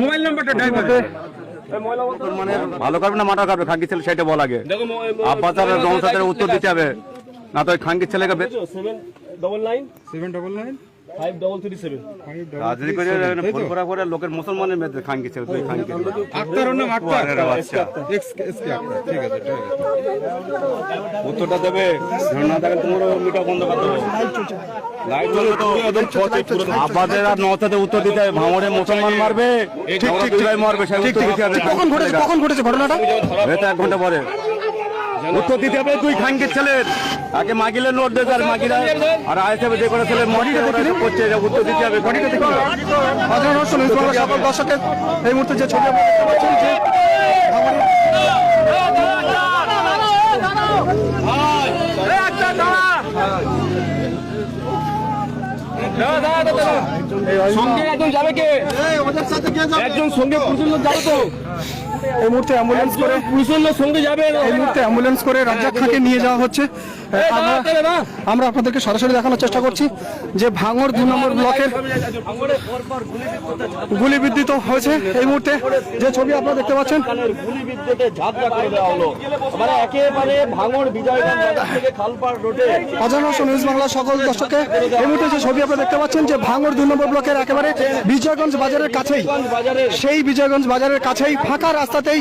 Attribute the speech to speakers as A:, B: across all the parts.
A: Mobile নাম্বারটা driver
B: মানে ভালো করবে না মাটা করবে খাঙ্কি ছেলে সেটা বলা আগে। আব্বাস আর উত্তর দিতে হবে। না তো ওই খাঙ্কি ছেলেকে
C: seven double nine
A: seven double nine
C: five double three seven
B: রাজনীতি করে ফোন করা করে লোকের মুসলমানের মেয়েদের খাঙ্কি ছেলে তুই খাঙ্কি ছেলে।
A: আক্তার ওর নাম আক্তার?
B: আরে
A: ঠিক আছে
B: উত্তরটা দেবে। না তোমার বন্ধ উত্তর দিতে হবে। ভাঙড়ে মুসলমান মারবে ঠিক ঠিক ঠিক। মারবে
D: কখন ঘটেছে কখন ঘটেছে ঘটনাটা?
B: এক ঘণ্টা পরে। উত্তর দিতে হবে তুই খাঙ্কির ছেলের। আগে মাগিলে নোট দেবে আর মাগিরা। আর আইসে যে করে ছেলে মডিটা দেখে করছে উত্তর দিতে হবে। মডিটা দেখে
D: সকল দর্শকের এই মুহূর্তে যে ছবি দেখতে যে
C: একজন যাবে কে? একজন সঙ্গে পুলিশের যাবে তো?
D: এই মুহূর্তে অ্যাম্বুলেন্স করে
C: পুলিশের সঙ্গে যাবে।
D: এই মুহূর্তে অ্যাম্বুলেন্স করে রাজ্জাক খাঁকে নিয়ে যাওয়া হচ্ছে। আমরা আপনাদেরকে সরাসরি দেখানোর চেষ্টা করছি যে ভাঙর দু নম্বর ব্লকের গুলিবিদ্যুত হয়েছে এই মুহূর্তে। যে ছবি আপনারা দেখতে পাচ্ছেন।
C: গুলি বিদ্যুতে ঝাঁপটা করে দেওয়া হলো মানে একেবারে ভাঙড় বিজয়গঞ্জ থেকে খালপাড় রোডে
D: অজানস নিউজ বাংলা সকল দর্শককে এই মুহূর্তে যে ছবি আপনারা দেখতে পাচ্ছেন যে ভাঙর নম্বর ব্লকের একেবারে বিজয়গঞ্জ বাজারের কাছেই সেই বিজয়গঞ্জ বাজারের কাছেই ফাঁকা রাস্তাতেই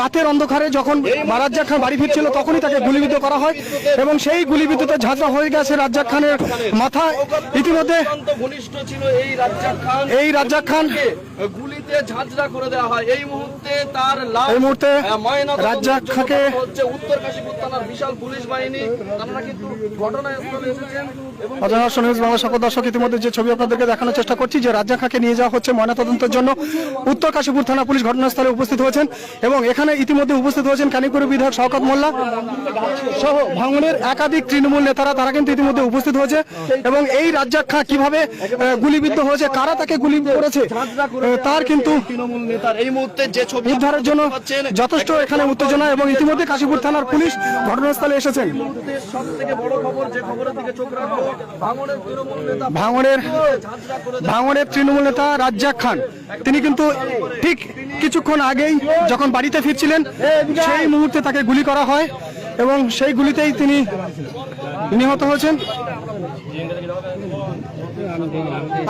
D: রাতের অন্ধকারে যখন রাজ্জাক খান বাড়ি ফিরছিল তখনই তাকে গুলিবিদ্ধ করা হয়। এবং সেই গুলিবিদ্ধতে ঝাঁঝা হয়ে গেছে রাজ্জাক খানের মাথা ইতিমধ্যে
C: ঘনিষ্ঠ ছিল এই রাজ্জাক খান
D: এই রাজ্জাক খান
C: গুলিতে ঝাঁঝরা করে দেওয়া হয়। এই মুহূর্তে তার
D: এই মুহূর্তে রাজ্জাক খাকে
C: খাঁকে হচ্ছে উত্তর কাশীপুর থানার বিশাল পুলিশ বাহিনী। তারা কিন্তু ঘটনাস্থলে এসেছেন এবং
D: অজানস নিউজ বাংলা সকল দর্শক ইতিমধ্যে যে ছবি আপনাদেরকে দেখানোর চেষ্টা করছি, যে রাজ্জাক খাঁকে নিয়ে যাওয়া হচ্ছে ময়নাতদন্তের জন্য, উত্তর কাশীপুর থানা পুলিশ ঘটনাস্থলে উপস্থিত হয়েছেন এবং এখানে ইতিমধ্যে উপস্থিত হয়েছেন কানিপুরের বিধায়ক শওকত মোল্লা সহ ভাঙনের একাধিক তৃণমূল নেতারা, তারা কিন্তু ইতিমধ্যে উপস্থিত হয়েছে এবং এই রাজ্জাক খাঁ কীভাবে গুলিবিদ্ধ হয়েছে, কারা তাকে গুলি করেছে তার কিন্তু
C: এই মুহূর্তে যে ছবি
D: উদ্ধারের জন্য যথেষ্ট এখানে উত্তেজনা এবং ইতিমধ্যে কাশীপুর থানার পুলিশ ঘটনাস্থলে এসেছেন।
C: সব থেকে বড় খবর, যে খবরের দিকে চোখ রাখব ভাঙনের
D: ভাঙনের তৃণমূল নেতা রাজ্জাক খান। তিনি কিন্তু ঠিক কিছুক্ষণ আগেই যখন বাড়িতে ফিরছিলেন সেই মুহূর্তে তাকে গুলি করা হয় এবং সেই গুলিতেই তিনি নিহত হয়েছেন।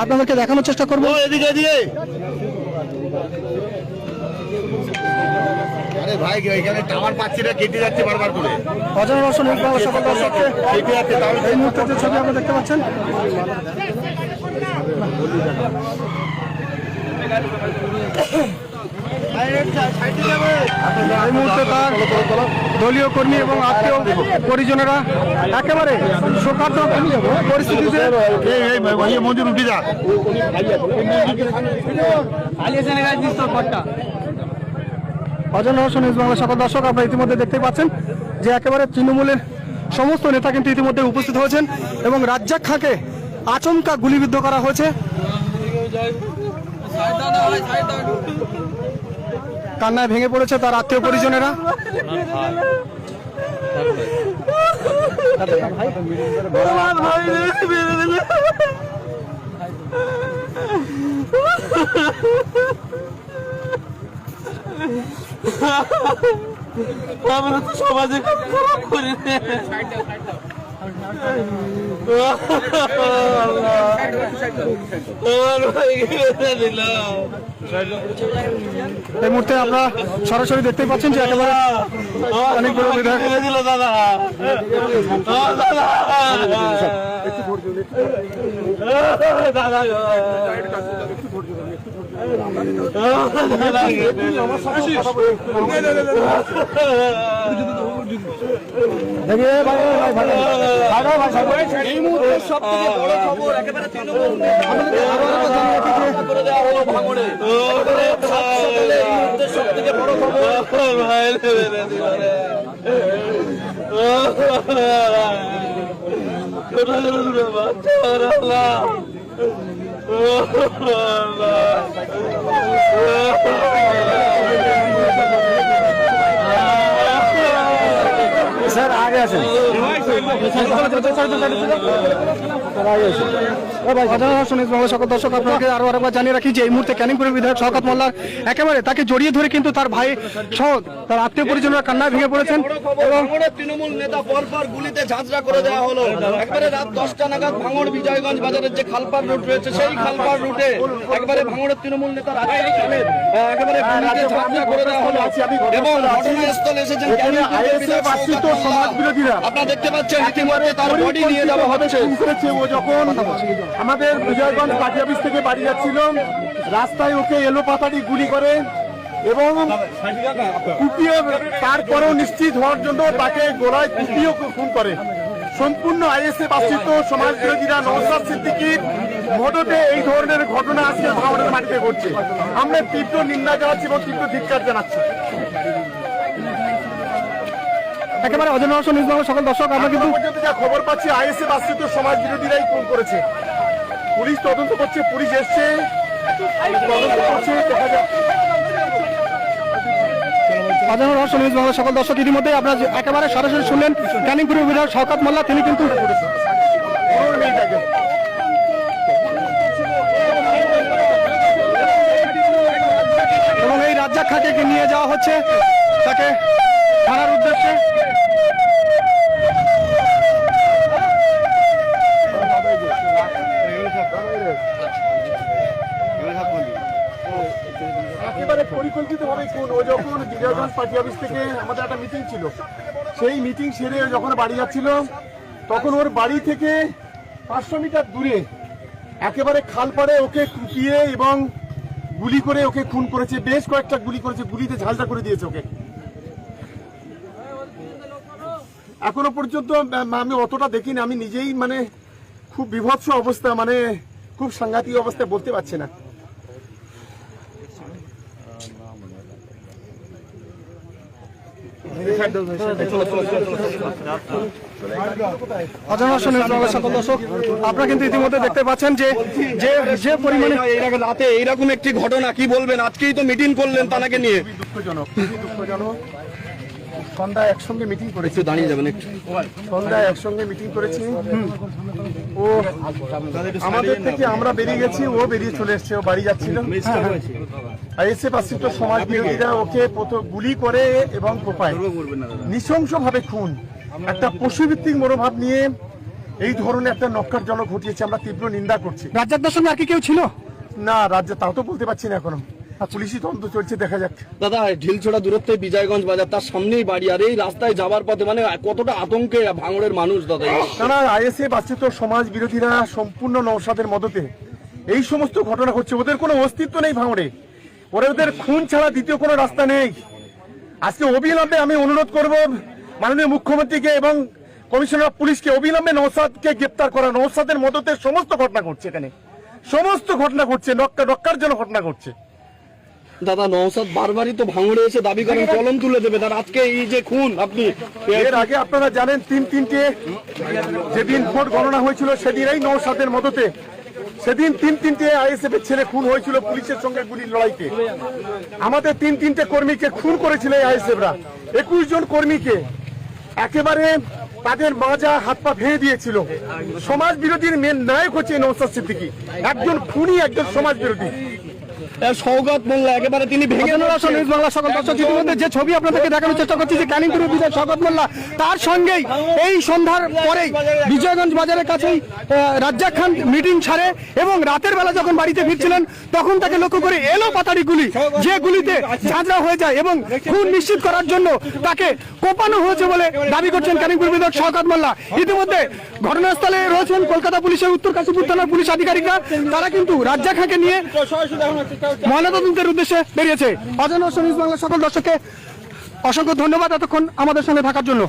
D: আপনাদেরকে দেখানোর চেষ্টা করব।
B: এদিকে এদিকে।
E: আরে ভাই এখানে টাওয়ার পাচ্ছি না কেটে যাচ্ছে বারবার করে।
D: অজয় রসন সকল দর্শককে
E: কেটে যাচ্ছে তাহলে
D: এই মুহূর্তে যে ছবি আপনারা দেখতে পাচ্ছেন। এই মুহূর্তে তার দলীয় কর্মী এবং আত্মীয় পরিজনেরা একেবারে শোকার্ত পরিস্থিতিতে।
E: এই এই ভাই মঞ্জুর উঠে যা।
D: অজন রহস্য নিউজ বাংলা সকল দর্শক, আপনারা ইতিমধ্যে দেখতে পাচ্ছেন যে একেবারে তৃণমূলের সমস্ত নেতা কিন্তু ইতিমধ্যে উপস্থিত হয়েছেন এবং রাজ্জাক খাঁকে আচমকা গুলিবিদ্ধ করা হয়েছে। কান্নায় ভেঙে পড়েছে তার আত্মীয় পরিজনেরা।
C: আমরা তো সমাজে খারাপ করে।
D: এই মুহূর্তে আমরা সরাসরি দেখতেই পাচ্ছেন যে একেবারে অনেকগুলো বিধায়ক।
C: দিল দাদা দাদা এই মুহূর্তে সব থেকে বড় খবর একেবারে তৃণমূল করে দেওয়া হলো ভাঙড়ে। এই মুহূর্তে সব থেকে বড় খবর
D: স্যার আগে আসেন অজানা শুনে বাংলা সকল দর্শক আপনাকে আরও আরেকবার জানিয়ে রাখি যে এই মুহূর্তে ক্যানিংপুরের বিধায়ক শওকত মোল্লার একেবারে তাকে জড়িয়ে ধরে কিন্তু তার ভাই সহ তার আত্মীয় পরিজনরা কান্নায় ভেঙে পড়েছেন এবং
C: তৃণমূল নেতা পরপর গুলিতে ঝাঁঝরা করে দেওয়া হলো একবারে রাত দশটা নাগাদ ভাঙড় বিজয়গঞ্জ বাজারের যে খালপার রুট রয়েছে সেই খালপার রুটে একবারে ভাঙড়ের তৃণমূল নেতা রাজীব খালেদ, একেবারে গুলিতে ঝাঁঝরা করে দেওয়া হলো এবং ঘটনাস্থলে এসেছেন ক্যানিংপুরের বিধায়ক শওকত মোল্লা। আপনারা দেখতে পাচ্ছেন ইতিমধ্যে তার বডি নিয়ে যাওয়া হচ্ছে।
E: করেছে ও যখন আমাদের বিজয়গঞ্জ পার্টি অফিস থেকে বাড়ি যাচ্ছিল রাস্তায় ওকে এলো পাতাড়ি গুলি করে এবং কুপিয়ে তারপরেও নিশ্চিত হওয়ার জন্য তাকে গোলায় কুপিয়ে খুন করে। সম্পূর্ণ আইএসএ আশ্রিত সমাজ বিরোধীরা নওসাদ সিদ্দিকির মদতে এই ধরনের ঘটনা আজকে ভাঙড়ের মাটিতে ঘটছে। আমরা তীব্র নিন্দা জানাচ্ছি এবং তীব্র ধিক্কার জানাচ্ছি।
D: একেবারে অজানা নিউজ বাংলা সকল দর্শক আমরা কিন্তু
E: যা খবর পাচ্ছি আইএসএ আশ্রিত সমাজ বিরোধীরাই ফোন করেছে। পুলিশ তদন্ত করছে পুলিশ এসছে। তদন্ত করছে দেখা
D: যাচ্ছে রহস্য নিউজ বাংলা সকল দর্শক ইতিমধ্যে আপনারা একেবারে সরাসরি শুনলেন ক্যানিংপুরের বিধায়ক শওকাত মোল্লা তিনি কিন্তু
E: কোনো নেই তাকে।
D: এবং এই রাজ্জাক খাকে নিয়ে যাওয়া হচ্ছে তাকে থানার উদ্দেশ্যে
E: একেবারে পরিকল্পিত ভাবে খুন ও যখন বিজয়গঞ্জ পার্টি অফিস থেকে আমাদের একটা মিটিং ছিল, সেই মিটিং সেরে যখন বাড়ি যাচ্ছিল, তখন ওর বাড়ি থেকে পাঁচশো মিটার দূরে একেবারে খাল পাড়ে ওকে কুপিয়ে এবং গুলি করে ওকে খুন করেছে, বেশ কয়েকটা গুলি করেছে, গুলিতে ঝালটা করে দিয়েছে ওকে। এখনও পর্যন্ত আমি অতটা দেখিনি, আমি নিজেই মানে খুব বিভৎস অবস্থা মানে খুব সাংঘাতিক অবস্থায় বলতে পারছি না।
D: দর্শক। আপনারা কিন্তু ইতিমধ্যে দেখতে পাচ্ছেন যে যে যে পরিমাণে
C: এইরকম রাতে এইরকম একটি ঘটনা কি বলবেন? আজকেই তো মিটিং করলেন তানাকে নিয়ে।
E: দুঃখজনক দুঃখজনক। সন্ধ্যায় একসঙ্গে মিটিং করেছি।
C: দাঁড়িয়ে যাবেন একটু।
E: সন্ধ্যায় একসঙ্গে মিটিং করেছি। ও আমাদের থেকে আমরা বেরিয়ে গেছি ও বেরিয়ে চলে এসছে ও বাড়ি যাচ্ছিল। আইএসএফ আশ্রিত সমাজ বিরোধীরা ওকে প্রথম গুলি করে এবং কোপায়। নৃশংস ভাবে খুন। একটা পশুভিত্তিক মনোভাব নিয়ে এই ধরনের একটা নক্কারজনক ঘটিয়েছে আমরা তীব্র নিন্দা করছি।
D: রাজ্জাকদের সঙ্গে আর কি কেউ ছিল?
E: না রাজ্যে তাও তো বলতে পারছি না এখনও। পুলিশি তদন্ত চলছে দেখা যাক।
C: দাদা ঢিলছোড়া দূরত্বে বিজয়গঞ্জ বাজার তার সামনেই বাড়ি। আর এই রাস্তায় যাবার পথে মানে কতটা আতঙ্কে ভাঙড়ের মানুষ দাদা?
E: আশ্রিত সমাজ বিরোধীরা সম্পূর্ণ নৌসাদের মদতে এই সমস্ত ঘটনা হচ্ছে ওদের কোনো অস্তিত্ব নেই ভাঙড়ে। ওরা ওদের খুন ছাড়া দ্বিতীয় কোনো রাস্তা নেই। আজকে অবিলম্বে আমি অনুরোধ করব মাননীয় মুখ্যমন্ত্রীকে এবং কমিশনার অফ পুলিশকে অবিলম্বে নৌসাদকে গ্রেপ্তার করা। নৌসাদের মদতে সমস্ত ঘটনা ঘটছে এখানে। সমস্ত ঘটনা ঘটছে নক্কা নক্কার জন্য ঘটনা ঘটছে।
C: দাদা নওসাদ বারবারই তো ভাঙড়ে এসে দাবি করেন কলম তুলে দেবে। তার আজকে এই যে খুন আপনি
E: এর আগে আপনারা জানেন তিন তিনটে যেদিন ভোট গণনা হয়েছিল সেদিন এই নৌসাদের মদতে সেদিন তিন তিনটে আইএসএফ এর ছেলে খুন হয়েছিল পুলিশের সঙ্গে গুলির লড়াইতে। আমাদের তিন তিনটে কর্মীকে খুন করেছিল এই আইএসএফরা। একুশ জন কর্মীকে একেবারে তাদের মাজা হাত পা ভেঙে দিয়েছিল। সমাজ বিরোধীর মেন নায়ক হচ্ছে নৌসাদ সিদ্দিকী। একজন খুনি একজন সমাজ বিরোধী
C: সৌগত মোল্লা একেবারে তিনি ভেঙে
D: রহস্য নিউজ বাংলা সকল দর্শক ইতিমধ্যে যে ছবি আপনাদেরকে দেখানোর চেষ্টা করছি যে ক্যানিংপুরের বিধায়ক শওকত মোল্লা তার সঙ্গেই এই সন্ধ্যার পরেই বিজয়গঞ্জ বাজারের কাছেই রাজ্জাক খান মিটিং ছাড়ে এবং রাতের বেলা যখন বাড়িতে ফিরছিলেন তখন তাকে লক্ষ্য করে এলো পাতারি গুলি যে গুলিতে ঝাঁঝরা হয়ে যায় এবং খুন নিশ্চিত করার জন্য তাকে কোপানো হয়েছে বলে দাবি করছেন ক্যানিংপুর বিধায়ক শওকত মোল্লা। ইতিমধ্যে ঘটনাস্থলে রয়েছেন কলকাতা পুলিশের উত্তর কাশীপুর থানার পুলিশ আধিকারিকরা। তারা কিন্তু রাজ্জাক খানকে নিয়ে ময়নাতদন্তের উদ্দেশ্যে বেরিয়েছে। অজানা নিউজ বাংলা সকল দর্শককে অসংখ্য ধন্যবাদ এতক্ষণ আমাদের সঙ্গে থাকার জন্য।